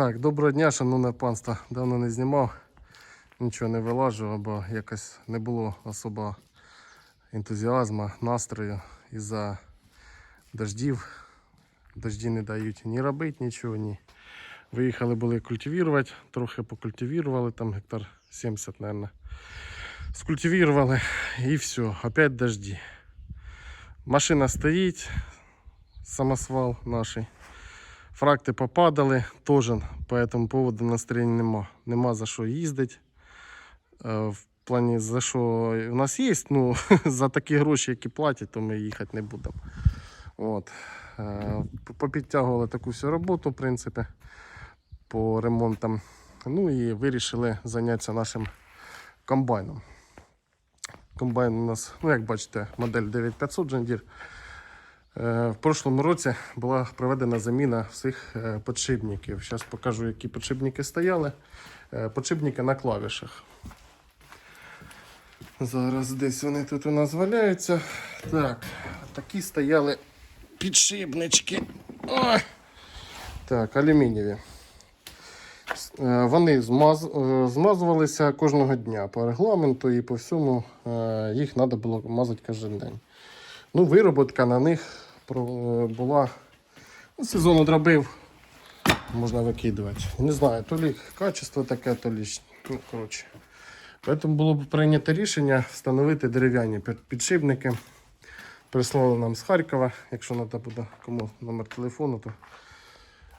Так, доброго дня, шановне панство. Давно не знімав, нічого не вилажував, бо якось не було особо ентузіазму, настрою із-за дождів. Дожді не дають ні робити нічого, ні. Виїхали були культивувати, трохи покультивували, там гектар 70, мабуть. Скультивували і все, опять дожді. Машина стоїть, самосвал наш. Фракти попадали, теж по этому поводу настроєння нема. Нема за що їздити. Е, В плані за що у нас є, ну за такі гроші, які платять, то ми їхати не будемо. От. Е, Попідтягували таку всю роботу, в принципі, по ремонтам. Ну і вирішили зайнятися нашим комбайном. Комбайн у нас, ну як бачите, модель 9500 John Deere. Е, В прошлому році була проведена заміна всіх е, подшипників. Зараз покажу, які подшипники стояли. Е, Подшипники на клавішах. Зараз десь вони тут у нас валяються. Так, такі стояли підшипнички. Ой. Так, алюмінієві. Е, Вони змаз... е, змазувалися кожного дня по регламенту і по всьому е, їх треба було мазати кожен день. Ну, вироботка на них була. Ну, сезон одробив, можна викидувати. Не знаю, то лі качество таке, то лі. Ну, коротше. Тому було б прийнято рішення встановити дерев'яні підшипники. Прислали нам з Харкова. Якщо треба буде кому номер телефону, то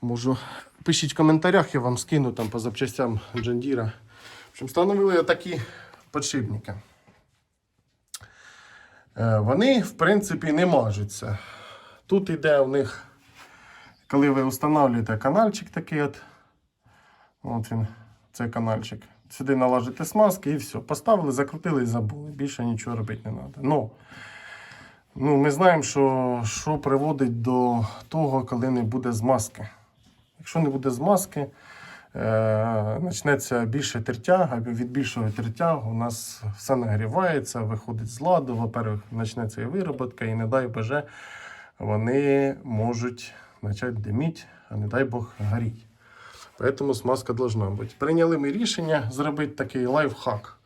можу. Пишіть в коментарях, я вам скину там по запчастям Джандіра. Встановили такі підшипники. Е, Вони, в принципі, не мажуться. Тут іде у них, коли ви встановлюєте канальчик такий от. От він, цей канальчик. Сюди налажите смазки і все. Поставили, закрутили і забули. Більше нічого робити не треба. Ну, ну, ми знаємо, що, що приводить до того, коли не буде змазки. Якщо не буде змазки, почнеться більше тертя, а від більшого тертя у нас все нагрівається, виходить з ладу. Во-первых, почнеться і вироботка, і не дай Боже, вони можуть почати диміти, а не дай Бог горіти. Поэтому смазка должна бути. Прийняли ми рішення зробити такий лайфхак.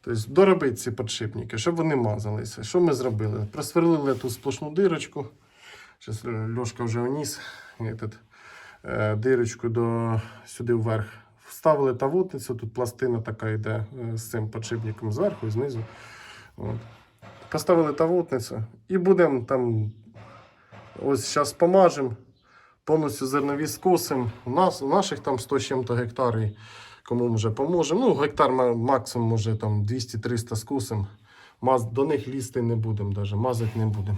Тобто доробити ці підшипники, щоб вони мазалися. Що ми зробили? Просверлили ту сплошну дирочку. Зараз Льошка вже вніс этот, е, дирочку до, сюди вверх. Вставили тавутницю, тут пластина така йде е, з цим підшипником зверху і знизу. От. Поставили тавутницю і будемо там. Ось зараз помажемо, повністю зернові скосимо. У нас у наших там 100 чим-то гектарів, кому вже поможемо. Ну, гектар максимум може там 200-300 скосимо. До них лізти не будемо, мазати не будемо.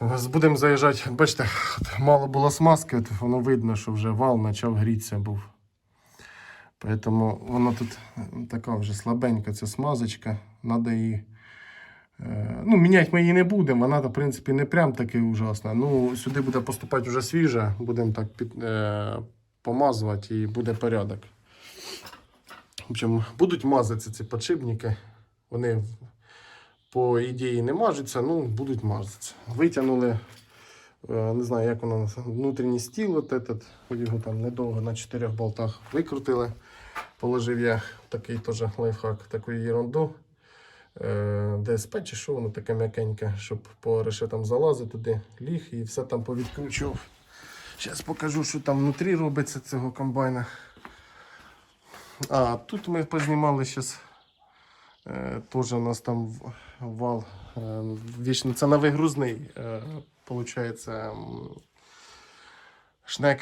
Будемо заїжджати. Бачите, мало було смазки, от воно видно, що вже вал почав грітися був. Поэтому воно тут така вже слабенька ця смазочка. Надо її. е, Ну, міняти ми її не будемо, вона, в принципі, не прям таки ужасна. Ну, сюди буде поступати вже свіжа, будемо так під, е, помазувати і буде порядок. В общем, будуть мазатися ці подшипники. Вони по ідеї не мажуться, ну будуть мазатися. Витягнули, е, не знаю, як воно внутрішній стіл, от этот, його там недовго на чотирьох болтах викрутили. Положив я такий теж лайфхак, таку ерунду. Е, ДСП чи що воно таке м'якеньке, щоб по решетам залазити туди, ліг і все там повідкручував. Зараз покажу, що там внутрі робиться цього комбайна. А, тут ми познімали зараз. Е, Теж у нас там вал е, вічно. Це на вигрузний. Е, Получається, шнек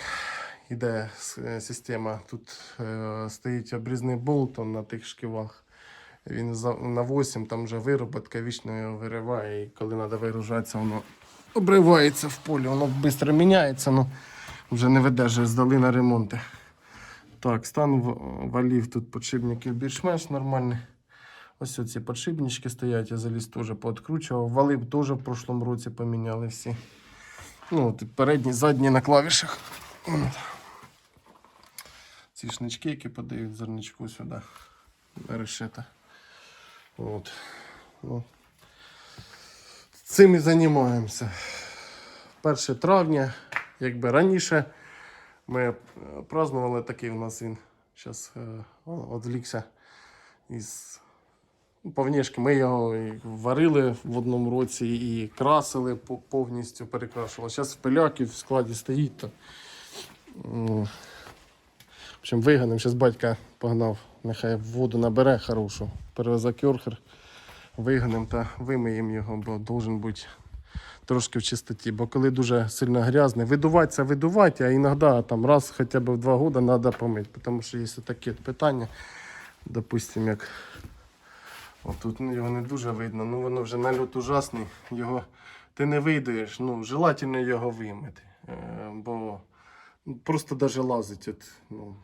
іде система. Тут стоїть обрізний болт на тих шківах. Він на 8, там вже вироботка вічно його вириває, і коли треба вигружатися, воно обривається в полі, воно швидко міняється, ну вже не видержує, здали на ремонти. Так, стан валів тут подшипників більш-менш нормальний. Ось оці подшипнички стоять, я заліз теж пооткручував. Вали теж в прошлому році поміняли всі. Ну, от передні, задні на клавішах. Ці шнички, які подають зерничку сюди. Решета. От. Ну. Цим і займаємося. 1 травня, якби раніше Ми е, празднували такий у нас він. Зараз відвлікся із ну, повнішки. Ми його і варили в одному році і красили повністю перекрашували. Зараз в пиляки в складі стоїть. То. В общем, виганем. Зараз батька погнав, нехай воду набере хорошу, перевезе кьорхер, виганем та вимиємо його, бо должен бути трошки в чистоті. Бо коли дуже сильно грязне, видувати це видувати, а іноді там раз хоча б в два роки треба помити. Тому що є такі питання, допустимо, як отут ну, його не дуже видно, ну воно вже нальот ужасний, його ти не вийдеш, ну, желательно його вимити. Е, бо просто даже лазить. От, ну,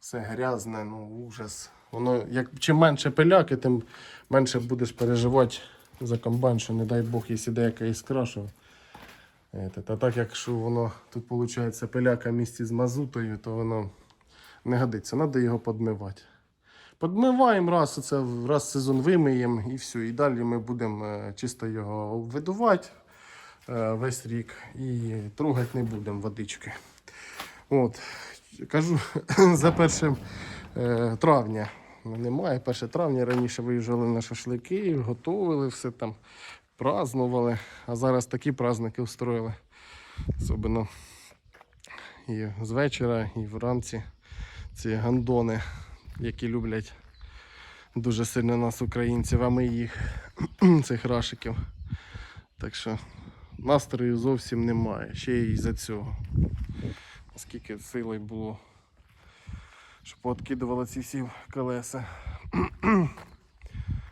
все грязне, ну ужас. Воно, як, чим менше пиляки, тим менше будеш переживати за комбайн, що не дай Бог, якщо деяка іскра, що. Та так, якщо воно тут виходить пиляка в місті з мазутою, то воно не годиться. Треба його подмивати. Подмиваємо раз, це раз сезон вимиємо і все. І далі ми будемо е, чисто його видувати е, весь рік і трогати не будемо водички. От, кажу, за 1 е, травня немає. 1 травня раніше виїжджали на шашлики, готували все там, празднували. А зараз такі праздники устроїли. Особливо і з вечора, і вранці ці гандони, які люблять дуже сильно нас, українців, а ми їх, цих рашиків. Так що настрою зовсім немає. Ще й за цього. Скільки сили було, що пооткидували ці всі колеса.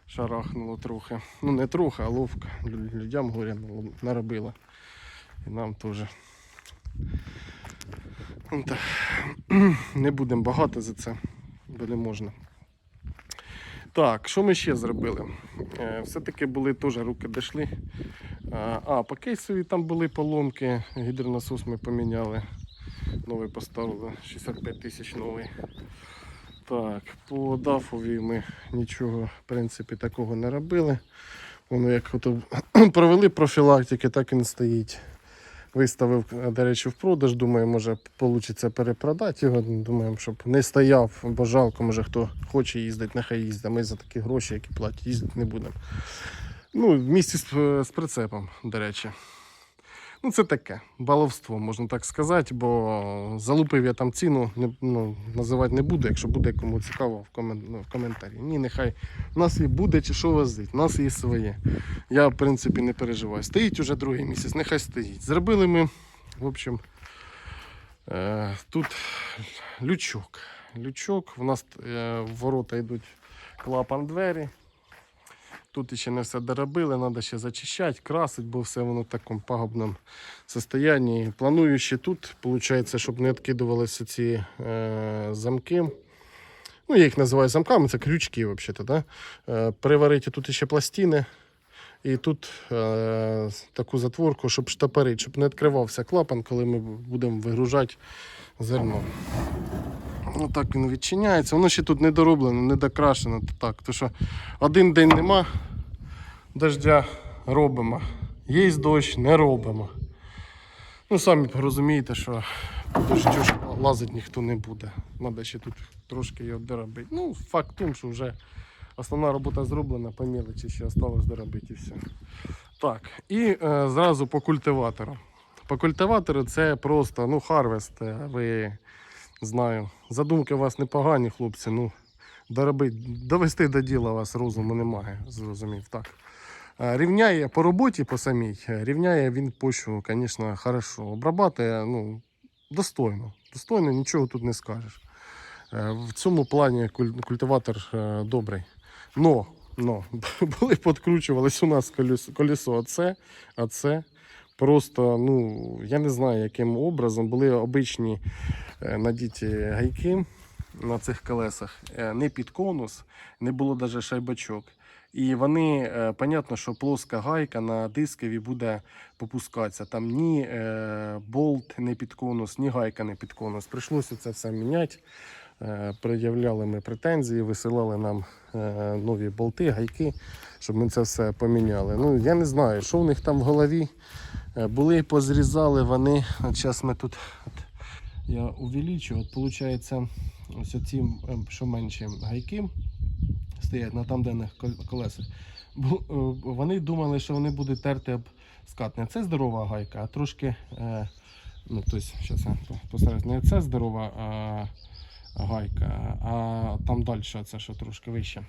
Шарахнуло трохи. Ну не трохи, а ловко. Людям горя наробило. І нам теж. Ну. Не будемо багато за це, можна. Так, що ми ще зробили? Е, Все-таки були теж руки дійшли. А, А, по кейсові там були поломки, гідронасос ми поміняли. Новий поставили, 65 тисяч новий. Так, по дафові ми нічого в принципі такого не робили. Воно як провели профілактики, так він стоїть. Виставив, до речі, в продаж. Думаю, може вийде перепродати його. Думаємо, щоб не стояв, бо жалко, може хто хоче їздити, нехай їздить. Ми за такі гроші, які платять, їздити не будемо. Ну, в місті з, з прицепом, до речі. Ну, це таке баловство, можна так сказати, бо залупив я там ціну, ну, називати не буду, якщо буде кому цікаво в, комен, ну, в коментарі. Ні, нехай у нас є буде чи що возить, у нас є своє. Я, в принципі, не переживаю. Стоїть уже другий місяць, нехай стоїть. Зробили ми, в общем, е, тут лючок. Лючок, у нас е, в ворота йдуть клапан двері. Тут ще не все доробили, треба ще зачищати, красити, бо все воно в такому пагубному состоянні. Планую ще тут, виходить, щоб не відкидувалися ці е, замки. Ну, я їх називаю замками, це крючки взагалі. Да? Е, приварити тут ще пластини. І тут е, таку затворку, щоб штопорити, щоб не відкривався клапан, коли ми будемо вигружати зерно. Ну, так він відчиняється. Воно ще тут не дороблено, не докрашено. Так, то що один день нема дождя робимо. Є дощ, не робимо. Ну, самі розумієте, що дощу ж лазити ніхто не буде. Треба ще тут трошки його доробити. Ну, факт тому, що вже основна робота зроблена, по мелочі ще залишилось доробити і все. Так, і е, зразу по культиватору. По культиватору це просто ну, харвест. Ви знаю. Задумки у вас непогані, хлопці. Ну, доробити, довести до діла вас розуму немає, зрозумів. Так. Е, Рівняє по роботі по самій, е, рівняє він почву, звісно, хорошо. Обрабатує, ну, достойно. Достойно, нічого тут не скажеш. Е, В цьому плані культиватор добрий. Но, но були подкручувались у нас колесо, колесо оце, а це просто, ну, я не знаю, яким образом були обичні надіті гайки на цих колесах, е, не під конус, не було навіть шайбачок. І вони, е, понятно, що плоска гайка на дискові буде попускатися. Там ні е, болт не під конус, ні гайка не під конус. Прийшлося це все міняти. Пред'являли ми претензії, висилали нам нові болти, гайки, щоб ми це все поміняли. Ну, я не знаю, що в них там в голові. Були позрізали вони. Зараз ми тут от, я увеличу. От виходить, ось оці, ем, що менші гайки стоять на тандемних колесах. Е, Вони думали, що вони будуть терти об скат. Не це здорова гайка, а трошки. Е, ну, тобто, зараз я по- постараюсь, не це здорова а, гайка, а там далі це що трошки вище.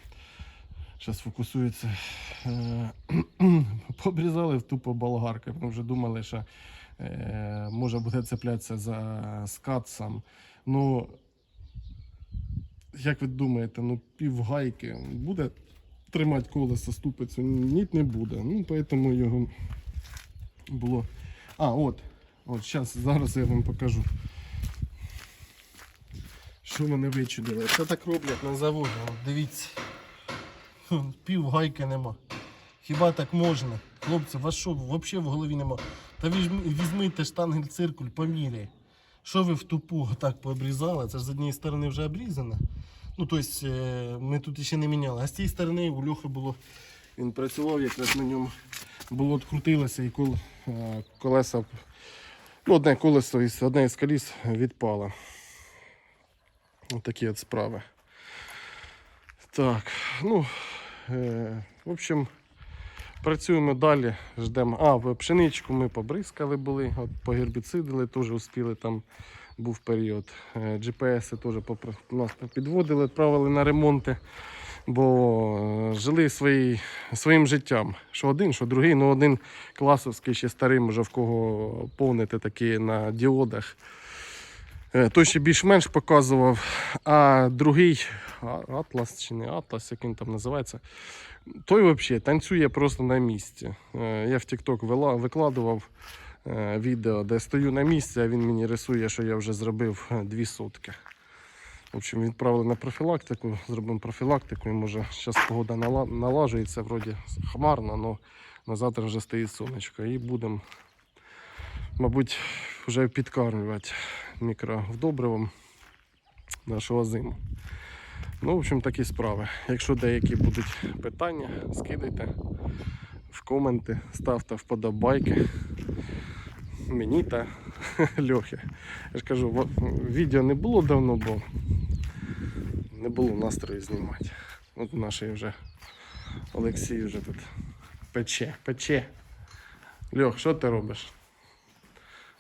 Зараз фокусується. Е, Побрізали в тупо болгарки, тому вже думали, що може буде цеплятися за скат сам. Ну, як ви думаєте, ну пів гайки буде тримати колесо ступицю? Ні, не буде. Ну, тому його було. А, от. От зараз, зараз я вам покажу. Що вони вичудили? Це так роблять на заводі. От дивіться. Пів гайки нема. Хіба так можна? Хлопці, вас що, взагалі в голові нема? Та візьми, візьмите штангель циркуль, поміряй. Що ви в тупу так пообрізали? Це ж з однієї сторони вже обрізано. Ну, тобто, е, ми тут ще не міняли. А з цієї сторони у Льохи було. Він працював, якраз на ньому було відкрутилося і кол, е, колеса. Ну, одне колесо із одне із коліс відпало. Ось такі от справи. Так, ну, е, в общем, працюємо далі, ждемо. А, в пшеничку ми побризкали були, от погербіцидили, теж успіли там був період. Е, GPS теж нас підводили, відправили на ремонти, бо е, жили свої, своїм життям. Що один, що другий, ну один класовський, ще старий, може в кого повнити такі на діодах. Е, Той ще більш-менш показував, а другий Атлас чи не Атлас, як він там називається, той взагалі танцює просто на місці. Е, Я в TikTok викладував е, відео, де стою на місці, а він мені рисує, що я вже зробив е, дві сутки. В общем, відправили на профілактику, зробимо профілактику, і може зараз погода налажується, вроді хмарно, але на завтра вже стоїть сонечко. І будемо, мабуть, вже підкармлювати мікровдобривом нашого зиму. Ну, в общем, такі справи. Якщо деякі будуть питання, скидайте в коменти, ставте вподобайки. Мені та Льохи. Я ж кажу, відео не було давно, бо не було настрою знімати. От наш вже Олексій вже тут пече, пече. Льох, що ти робиш?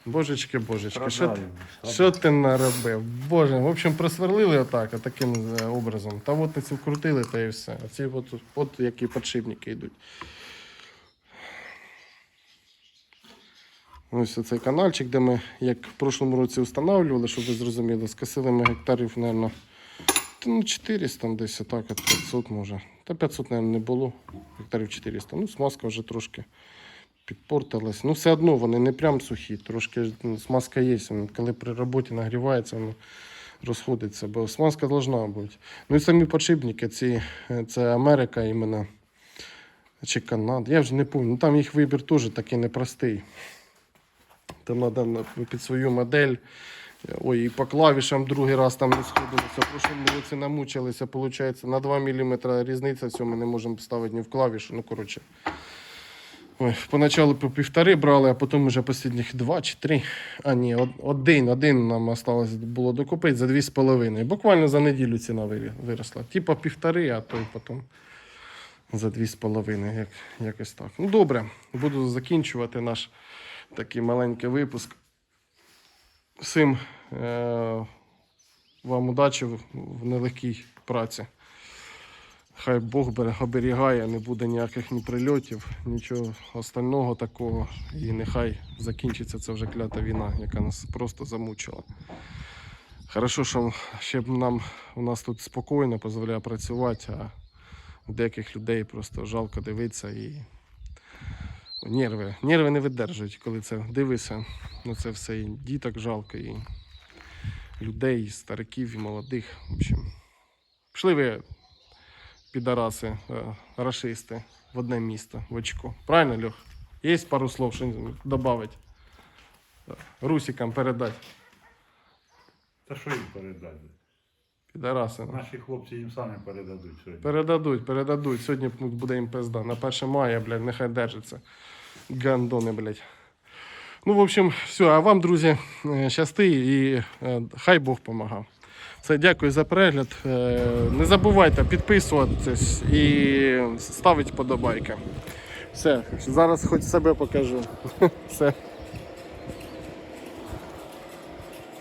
Божечки, божечки, що ти, що ти наробив? Боже, в общем, просверлили отак, таким е, образом. Та от ці вкрутили, та і все. А ці от, от які подшипники йдуть. Ось цей каналчик, де ми, як в прошлому році встановлювали, щоб ви зрозуміли, скосили ми гектарів, мабуть, ну, 400 десь, так, от 500 може. Та 500, мабуть, не було. Гектарів 400. Ну, смазка вже трошки підпортилась. Ну, все одно вони не прям сухі, трошки ну, смазка є. Коли при роботі нагрівається, воно розходиться, бо смазка должна бути. Ну і самі подшипники, ці, е, це Америка іменно. Чи Канада, я вже не пам'ятаю. Ну, там їх вибір теж такий непростий. Там треба під свою модель. Ой, і по клавішам другий раз там не сходилися. В прошлому році намучилися, виходить, на 2 мм різниця, все, ми не можемо ставити ні в клавішу. Ну, коротше. Ой, поначалу по півтори брали, а потім вже останніх два чи три. А ні, один, один нам осталось було докупити за дві з половиною. Буквально за неділю ціна виросла. Типа півтори, а то й потім за дві з половиною. Як, якось так. Ну добре, буду закінчувати наш такий маленький випуск. Всім е- вам удачі в, нелегкій праці. Хай Бог оберігає, не буде ніяких ні прильотів, нічого остального такого. І нехай закінчиться ця вже клята війна, яка нас просто замучила. Хорошо, що ще нам у нас тут спокійно дозволяє працювати, а деяких людей просто жалко дивитися і нерви, нерви не видержують, коли це дивишся. Ну це все і діток жалко, і людей, і стариків, і молодих. В общем, пішли ви підараси, е, рашисти в одне місто, в очко. Правильно, Льох? Є пару слов, що додати? Русикам передати. Та що їм передати? Підараси. ну. Наші хлопці їм самі передадуть сьогодні. Передадуть, передадуть. Сьогодні буде їм пизда. На 1 мая, блядь, нехай держиться. Гандони, блядь. Ну, в общем, все. А вам, друзі, е, щасти і хай Бог помагав. Все, дякую за перегляд. Е, Не забувайте підписуватись і ставити подобайки. Все, зараз хоч себе покажу. Все.